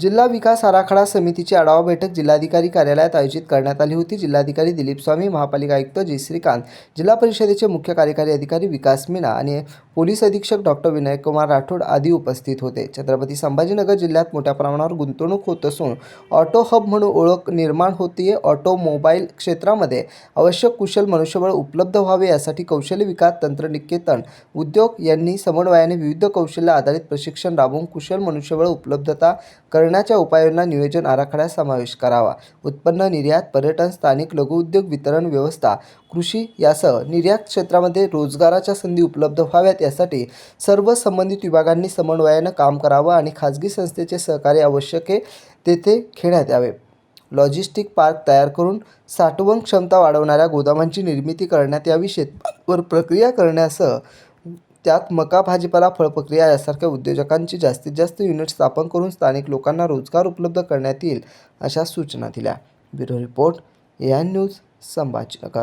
जिल्हा विकास आराखडा समितीची आढावा बैठक जिल्हाधिकारी कार्यालयात आयोजित करण्यात आली होती. जिल्हाधिकारी दिलीप स्वामी महापालिका आयुक्त जी. श्रीकांत जिल्हा परिषदेचे मुख्य कार्यकारी अधिकारी विकास मीना आणि पोलीस अधीक्षक डॉक्टर विनयकुमार राठोड आदी उपस्थित होते. छत्रपती संभाजीनगर जिल्ह्यात मोठ्या प्रमाणावर गुंतवणूक होत असून ऑटो हब म्हणून ओळख निर्माण होतीये. ऑटोमोबाईल क्षेत्रामध्ये आवश्यक कुशल मनुष्यबळ उपलब्ध व्हावे यासाठी कौशल्य विकास तंत्रनिकेतन उद्योग यांनी समन्वयाने विविध कौशल्य आधारित प्रशिक्षण राबवून कुशल मनुष्यबळ उपलब्धता कर करण्याच्या उपायांना नियोजन आराखड्यात समावेश करावा. उत्पन्न निर्यात पर्यटन स्थानिक लघुउद्योग वितरण व्यवस्था कृषी यासह निर्यात क्षेत्रामध्ये रोजगाराच्या संधी उपलब्ध व्हाव्यात यासाठी सर्व संबंधित विभागांनी समन्वयानं काम करावं आणि खाजगी संस्थेचे सहकार्य आवश्यक आहे तेथे घेण्यात यावे. लॉजिस्टिक पार्क तयार करून साठवण क्षमता वाढवणाऱ्या गोदामांची निर्मिती करण्यात यावी शेतवर प्रक्रिया करण्यासह त्यात मका भाजीपाला फळप्रक्रिया यासारख्या उद्योजकांची जास्तीत जास्त युनिट स्थापन करून स्थानिक लोकांना रोजगार उपलब्ध करण्यात येईल अशा सूचना दिल्या. Bureau report A I news Sambhajinagar.